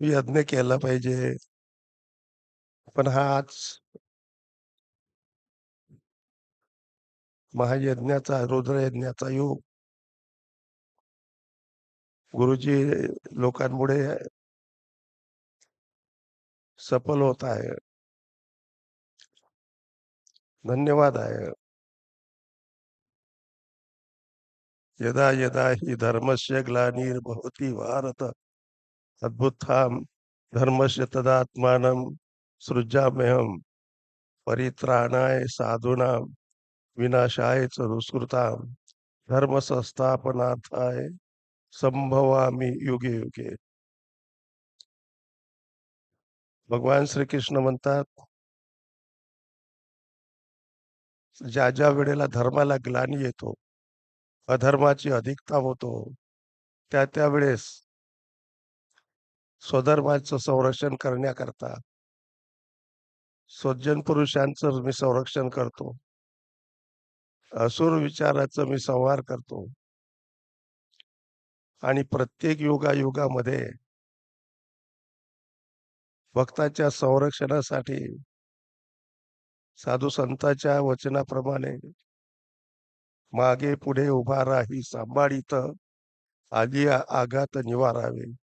यज्ञ केला पाहिजे. पण हाच महायज्ञाचा, रुद्रयज्ञाचा योग गुरुजी लोकांमुळे सफल होत आहे. धन्यवाद आहे. यदा यदा हि धर्मस्य ग्लानिर्भवति भारत अद्भुताम धर्मस्य तदात्मानं सृजाम्यहम परित्राणाय साधूनाम विनाशाय च दुष्कृताम धर्म संस्थापनार्थाय संभवामी युगे युगे। भगवान श्रीकृष्ण म्हणतात ज्या ज्या वेळेला धर्माला ग्लानी येतो अधर्माची अधिकता होतो त्या त्यावेळेस स्वधर्माचं संरक्षण करण्याकरता सज्जन पुरुषांचं मी संरक्षण करतो. असुर विचाराचं मी संहार करतो. आणि प्रत्येक युगायुगामध्ये भक्ताच्या संरक्षणासाठी साधू संतांच्या वचनाप्रमाणे मागे पुढे उभा राही सांभाळीत आली आघात निवारावे.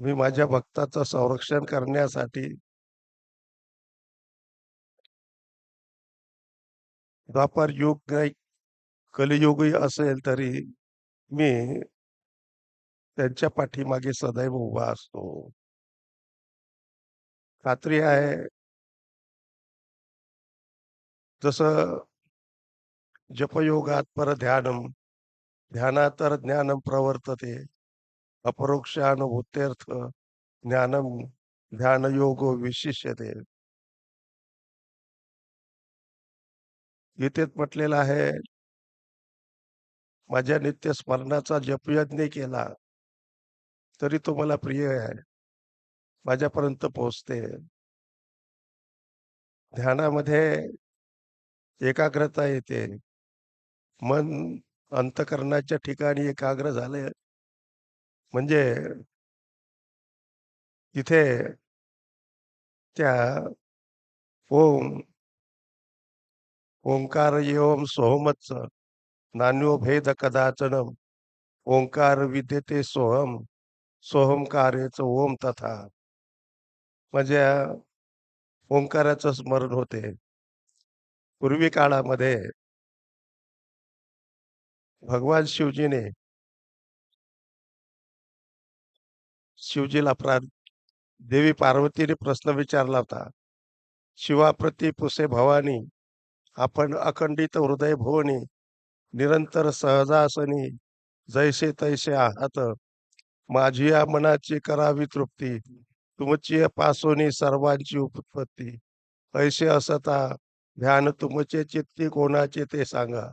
मी माझ्या भक्ताचं संरक्षण करण्यासाठी द्वापर युग नाही कलियुगही असेल तरी मी त्यांच्या पाठीमागे सदैव उभा असतो. खात्री आहे जस जपयोगात पर ध्यानम ध्यानातर ज्ञानम प्रवर्तते. अपरोक्षानुभूत्यर्थ ध्यान योग विशिष्यते. गीतेत म्हटलेलं आहे माझ्या नित्य स्मरणाचा जपयज्ञ केला तरी तो मला प्रिय आहे. माझ्यापर्यंत पोहोचते. ध्यानामध्ये एकाग्रता येते. मन अंतकरणाच्या ठिकाणी एकाग्र झाले म्हणजे तिथे त्या ओम ओंकार ओम सोहमच नान्यो भेद कदाचनम ओंकार विद्यते सोहम सोहमकारेच ओम तथा. म्हणजे ओंकाराचं स्मरण होते. पूर्वी काळामध्ये भगवान शिवजीने शिवजीला प्रा देवी पार्वतीने प्रश्न विचारला होता शिवाप्रती पुसे भवानी आपण अखंडित हृदय भुवनी निरंतर सहजासनी जैसे तैसे आहात माझी या मनाची करावी तृप्ती तुमची पासोनी सर्वांची उत्पत्ती ऐसे असता ध्यान तुमचे चित्ती कोणाचे ते सांगा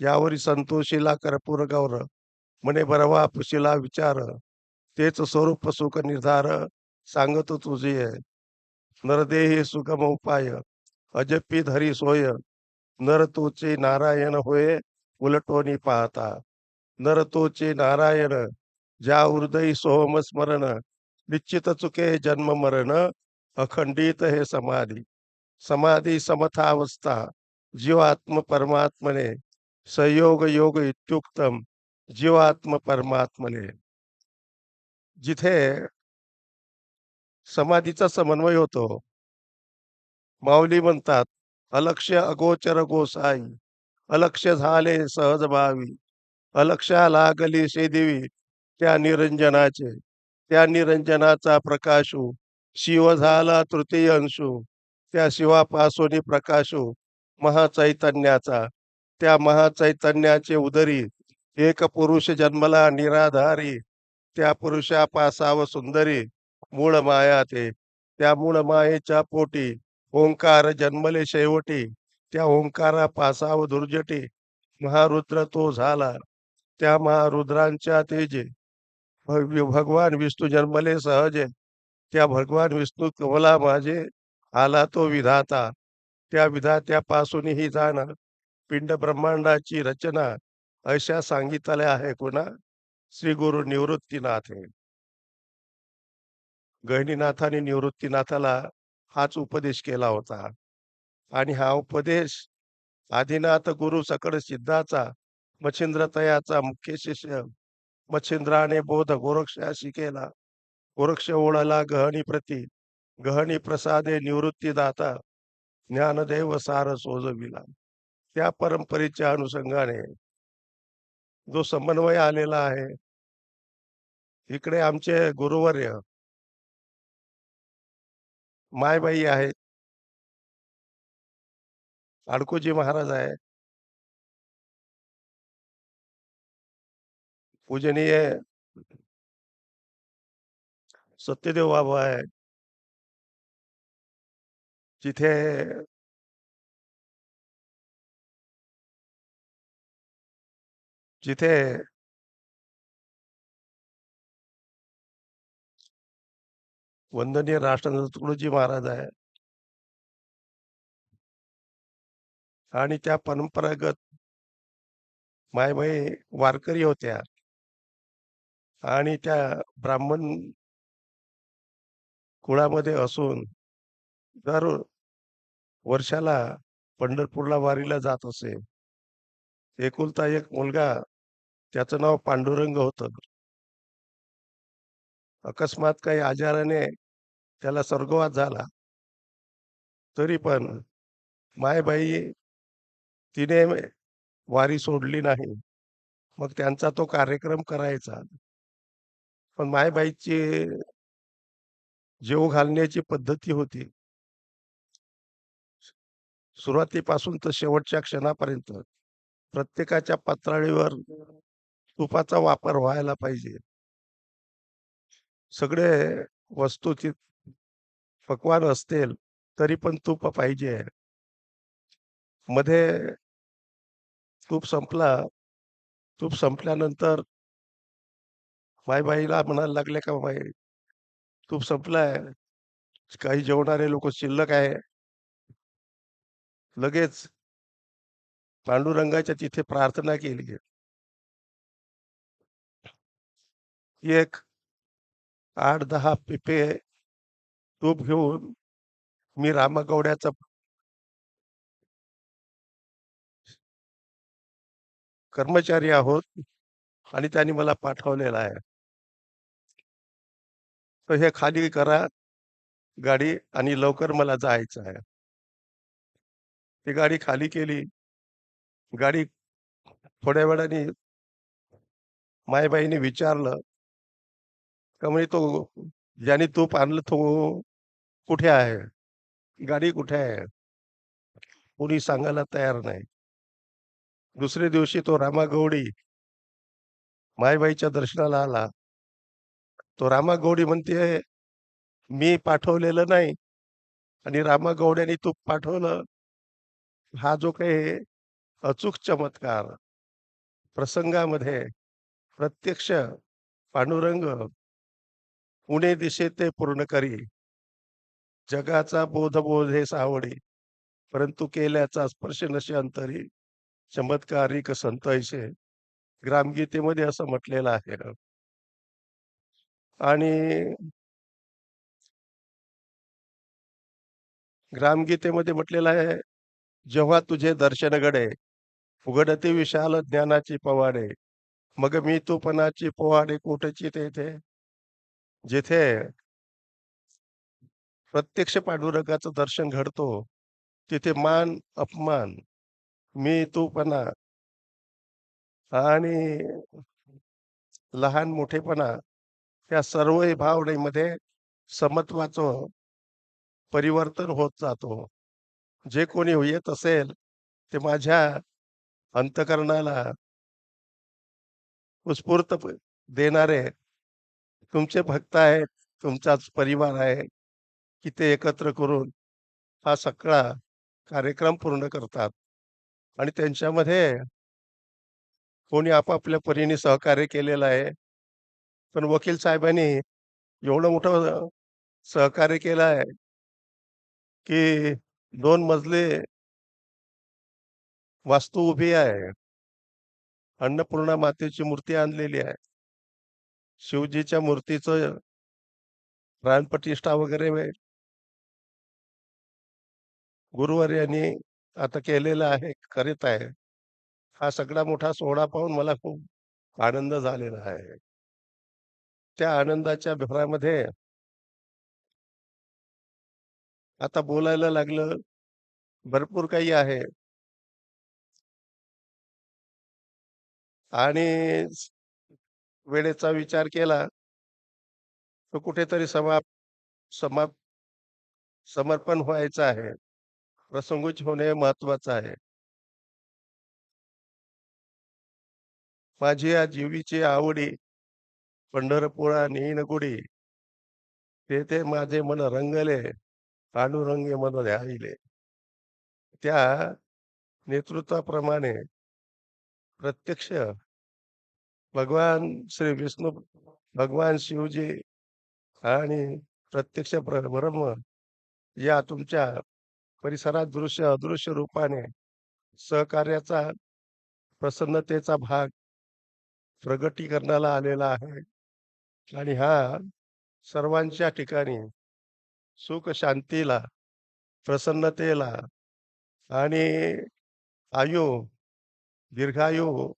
यावरी संतोषीला कर्पूर गौर म्हणे बरवा पुशीला विचार तेच स्वरूप सुख निर्धार सांगतो तुझे. नरदेही सुगम उपाय. अजपी धरी सोय. नर तोचे नारायण होय उलटोनी पाहता. नर तोचे नारायण ज्या हृदयी सोहम स्मरण निश्चित चुके जन्म मरण अखंडित हे समाधी. समाधी समथावस्था जीवात्म परमात्मने संयोग योग इत्युक्तम जीवात्म परमात्मने. जिथे समाधीचा समन्वय होतो. माऊली म्हणतात अलक्ष अगोचर गोसाई अलक्ष झाले सहज भावी अलक्षा लागली देवी त्या निरंजनाचे त्या निरंजनाचा प्रकाशू शिव झाला तृतीय अंशू त्या शिवापासून प्रकाशू महाचैतन्याचा त्या महाचैतन्याचे उदरी एक पुरुष जन्मला निराधारी त्या पुरुषा पासाव सुंदरी मूळ माया ते. त्या मूळ मायेच्या पोटी ओंकार जन्मले शेवटी. त्या ओंकारा पासाव दुर्जटी महारुद्र तो झाला. त्या महारुद्रांच्या तेजे भगवान विष्णू जन्मले सहजे. त्या भगवान विष्णू कमला माझे आला तो विधाता. त्या विधात्यापासूनही ही पिंड ब्रह्मांडाची रचना अशा सांगितल्या आहे कुणा? श्री गुरु निवृत्तीनाथ गहिनीनाथाने निवृत्तीनाथाला हाच उपदेश केला होता. आणि हा उपदेश आदिनाथ गुरु सकड सिद्धाचा मच्छिंद्र तयाचा मुख्य शिष्य मच्छिंद्राने बोध गोरक्षाशी केला. गोरक्ष ओळला गहनी प्रती गहनी प्रसादे निवृत्तीदाता ज्ञानदेव सार सोजविला. त्या परंपरेच्या अनुषंगाने जो समन्वय आलेला आहे. इकडे आमचे गुरुवर्य मायबाई आहेत. अडकोजी महाराज आहे पूजनीय सत्यदेव बाबा आहे जिथे जिथे वंदनीय राष्ट्रनाथ तुकडोजी महाराज आहे. आणि त्या परंपरागत मायबाई वारकरी होत्या. आणि त्या ब्राह्मण कुळामध्ये असून दर वर्षाला पंढरपूरला वारीला जात असे. एकुलता एक मुलगा त्याचं नाव पांडुरंग होतं. अकस्मात काही आजाराने त्याला स्वर्गवास झाला. तरी पण मायबाई तिने वारी सोडली नाही. मग त्यांचा तो कार्यक्रम करायचा. पण मायबाईची जेव घालण्याची पद्धती होती. सुरुवातीपासून तर शेवटच्या क्षणापर्यंत प्रत्येकाच्या पातळीवर तुपाचा वापर व्हायला पाहिजे. सगळे वस्तूची पकवान असतील तरी पण तूप पाहिजे. मध्ये तूप संपला तूप संपल्यानंतर माईबाईला म्हणायला लागले का बाई तूप संपलाय काही जेवणारे लोक शिल्लक आहे. लगेच पांडुरंगाच्या तिथे प्रार्थना केली. एक आठ दहा पिपे तूप घेऊन मी रामगौड्याचा कर्मचारी आहोत आणि त्यांनी मला पाठवलेला आहे. तर हे खाली करा गाडी आणि लवकर मला जायचं आहे. ती गाडी खाली केली. गाडी थोड्या वेळाने मायबाईने विचारलं. का म्हणजे तो ज्याने तूप आणलं तो कुठे आहे? गाडी कुठे आहे? कोणी सांगायला तयार नाही. दुसऱ्या दिवशी तो रामा गौडी मायबाईच्या दर्शनाला आला. तो रामा गौडी म्हणते मी पाठवलेलं नाही. आणि रामा गौड्याने तूप पाठवलं. हा जो काही अचूक चमत्कार प्रसंगामध्ये प्रत्यक्ष पांडुरंग पुणे दिशे ते पूर्ण करी जगाचा बोध हे सावडी परंतु केल्याचा स्पर्श नशे अंतरी चमत्कारिक संत ऐसे ग्रामगीतेमध्ये असं म्हटलेलं आहे. आणि ग्रामगीतेमध्ये म्हटलेलं आहे जेव्हा तुझे दर्शन घडे उघडते विशाल ज्ञानाची पवाडे मग मी तुपणाची पोवाडे कुठची तेथे? जिथे प्रत्यक्ष पांडुरंगाचं दर्शन घडतो तिथे मान अपमान मी तूपणा आणि लहान मोठेपणा या सर्व भावनेमध्ये समत्वाचं परिवर्तन होत जातो. जे कोणी येत असेल ते माझ्या अंतकरणाला उत्स्फूर्त देणारे तुमचे भक्त आहेत तुमचाच परिवार आहे की ते एकत्र करून हा सगळा कार्यक्रम पूर्ण करतात. आणि त्यांच्यामध्ये कोणी आपापल्या परीने सहकार्य केलेलं आहे. पण वकील साहेबांनी एवढं मोठं सहकार्य केलं आहे की दोन मजले वास्तू उभी आहे. अन्नपूर्णा मातेची मूर्ती आणलेली आहे. शिवजीच्या मूर्तीचं प्राणप्रतिष्ठा वगैरे गुरुवार यांनी आता केलेलं आहे करीत आहे. हा सगळा मोठा सोहळा पाहून मला खूप आनंद झालेला आहे. त्या आनंदाच्या भरामध्ये आता बोलायला लागलं भरपूर काही आहे. आणि वेळेचा विचार केला तर कुठेतरी समाप समाप समर्पण व्हायचं आहे. प्रसंगोच होणे महत्वाचं आहे. माझी या जीवीची आवडी पंढरपुरा नेनगुडी तेथे माझे मन रंगले पांडुरंगे मन राहिले. त्या नेतृत्वाप्रमाणे प्रत्यक्ष भगवान श्री विष्णू भगवान शिवजी आणि प्रत्यक्ष ब्रह्म या तुमच्या परिसरात दृश्य अदृश्य रूपाने सहकार्याचा प्रसन्नतेचा भाग प्रगटीकरणाला आलेला आहे. आणि हा सर्वांच्या ठिकाणी सुख शांतीला प्रसन्नतेला आणि आयु दीर्घायू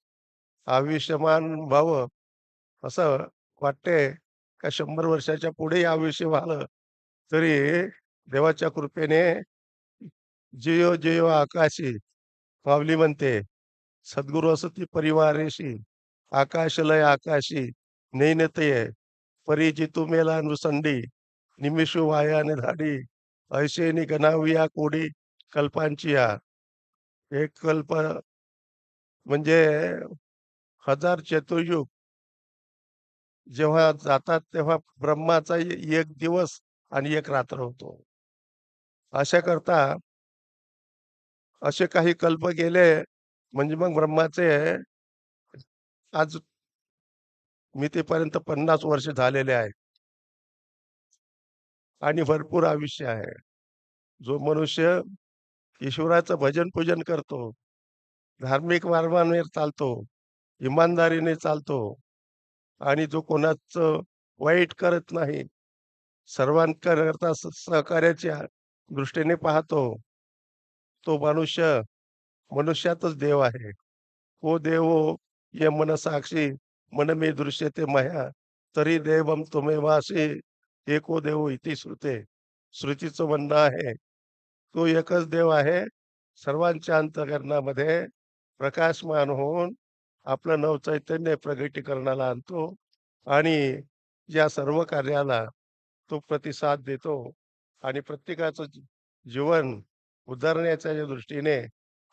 आयुष्यमान भाव असं वाटते का शंभर वर्षाच्या पुढे आयुष्य व्हालं तरी देवाच्या कृपेने जियो जियो आकाशी मावली म्हणते सद्गुरु असती परिवारेशी आकाश लय आकाशी नैनते परिजितू मेला नुसंडी निमिषू वायाने धाडी ऐशेनी गणाविया कोडी कल्पांची या एक कल्प म्हणजे हजार चतुर्युग. जेव्हा जातात तेव्हा ब्रह्माचा एक दिवस आणि एक रात्र होतो. अशा करता असे काही कल्प गेले म्हणजे मग ब्रह्माचे आज मी तेपर्यंत पन्नास वर्ष झालेले आहेत आणि भरपूर आयुष्य आहे. जो मनुष्य ईश्वराचं भजन पूजन करतो धार्मिक मार्गाने चालतो इमानदारीने चालतो आणि जो कोणाचं वाईट करत नाही सर्वांकरता सहकार्याच्या दृष्टीने पाहतो तो मनुष्य मनुष्यातच देव आहे. ओ देवो ये मन साक्षी मन मे दृश्यते माया तरी देवम तुम्ही वासी एको देव इति श्रुते. श्रुतीचं म्हणणं आहे तो एकच देव आहे सर्वांच्या अंतकरणामध्ये प्रकाशमान होऊन आपलं नवचैतन्य प्रगटीकरणाला आणतो आणि या सर्व कार्याला तो प्रतिसाद देतो आणि प्रत्येकाचं जीवन उदाहरण्याच्या दृष्टीने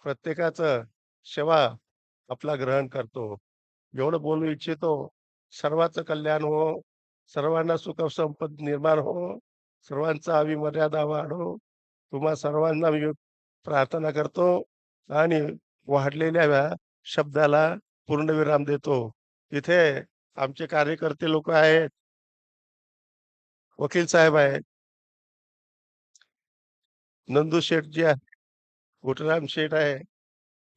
प्रत्येकाचं सेवा आपला ग्रहण करतो. एवढं बोलू इच्छितो सर्वांचं कल्याण हो सर्वांना सुख संपद निर्माण हो सर्वांचा अविमर्यादा वाढो. तुम्हा सर्वांना मी प्रार्थना करतो आणि वाढलेल्या शब्दाला पूर्णविराम देतो. तिथे आमचे कार्यकर्ते लोक आहेत. वकील साहेब आहेत. नंदू शेठ जी आहे गुटराम शेठ आहे.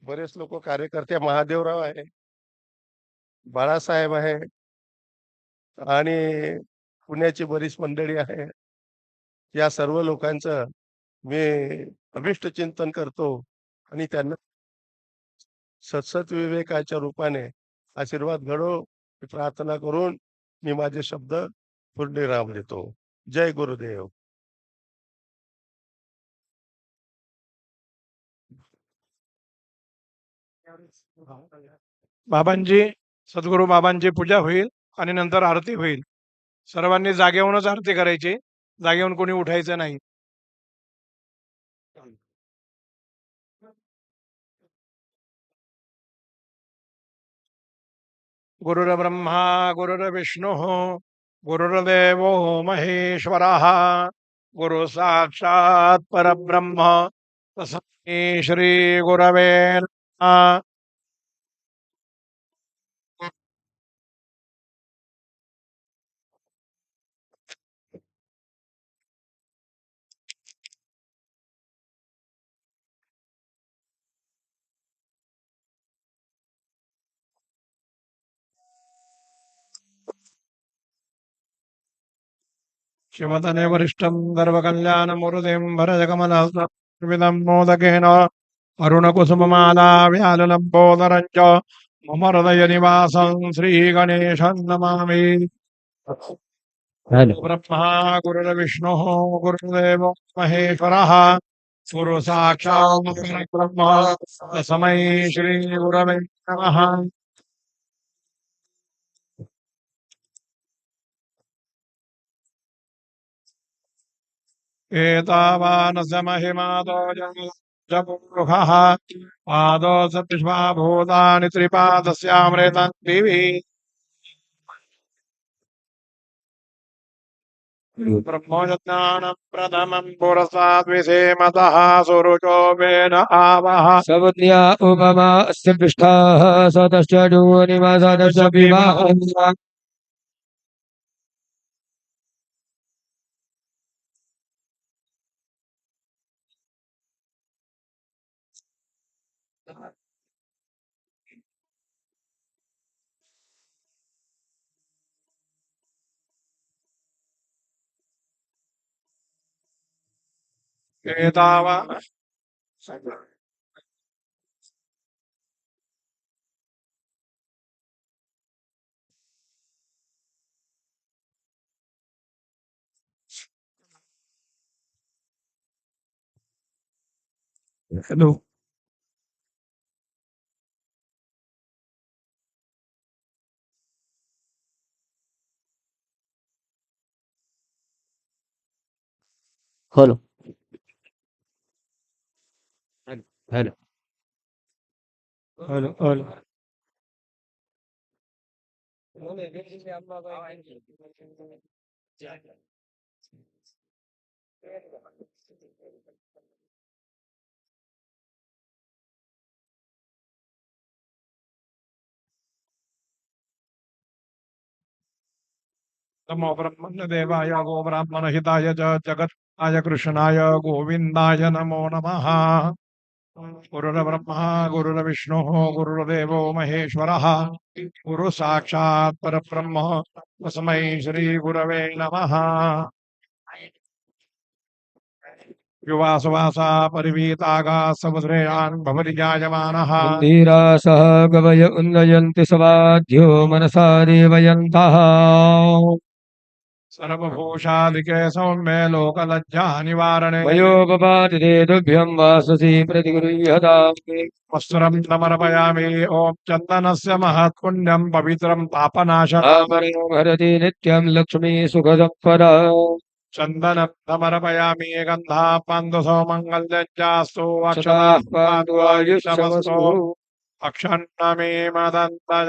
बरेच लोक कार्यकर्ते महादेवराव आहे. बाळासाहेब आहे. आणि पुण्याची बरीच मंडळी आहे या सर्व लोकांचं मी अभिष्ट चिंतन करतो आणि त्यांना सत्सत विवेकाच्या रूपाने आशीर्वाद घडो प्रार्थना करून मी माझे शब्द पूर्णविराम देतो. जय गुरुदेव. बाबांची सद्गुरु बाबांची पूजा होईल आणि नंतर आरती होईल. सर्वांनी जागेवरूनच आरती करायची. जागेवरून कोणी उठायचं नाही. गुरुर्ब्रह्मा गुरुर्विष्णू गुरुर्देवो महेश्वरः। गुरु साक्षात् परब्रह्म। तस्मै श्री गुरवे नमः। शिवतने वरिष्ठं गर्वकल्याणमुरुतिं भरजकमलविदं मोदकेन अरुणकुसुममाला व्याललम्बोदरं च मम हृदयनिवासं श्रीगणेशं नमामि। ब्रह्मा गुरुर्विष्णुः गुरुदेवो महेश्वरः। गुरु साक्षात् परब्रह्म तस्मै श्रीगुरवे नमः। एतावानस्य महिमातो जपुरुषः पादो सप्तष्मा भूतानि त्रिपादस्यामृतं दिवि। ब्रह्मज्ञानं प्रथमं पुरस्ताद्विषेमतः सुरुचो आवः। सवज्ञा उपमा अस्य पृष्ठाः सतश्च डोनिवासदश्च विवाहः। ഏതാവ Hello. Hello. Hello hello hello नमो ब्रह्मण्यदेवाय गो ब्राह्मणहिताय च जगत्ताय कृष्णाय गोविन्दाय नमो नमः। गुरुर्ब्रह्मा गुरुर्विष्णुः गुरुर्देवो महेश्वरः। गुरुसाक्षात् परब्रह्म तस्मै श्रीगुरवे नमः। युवासुवासा परिवीतागा समुद्रेयान् भवरिजायमानः धीरासः गवय उन्नयन्ति सवाद्यो मनसा देवयन्तः। सर्वभूषादिके सौम्ये लोकलज्जा निवारणे वयो बपाति ते तुभ्यं वाससि प्रतिगृह्यता वस्त्रं समर्पयामि ॐ चन्दनस्य महत्पुण्यं पवित्रं भरति नित्यं लक्ष्मी सुखदपरा चन्दनं समर्पयामि गन्धा पान्दुसौ मङ्गल्यञ्चास्तु सदा पातु आयुष्यवसु अक्षन्नमे मदन्त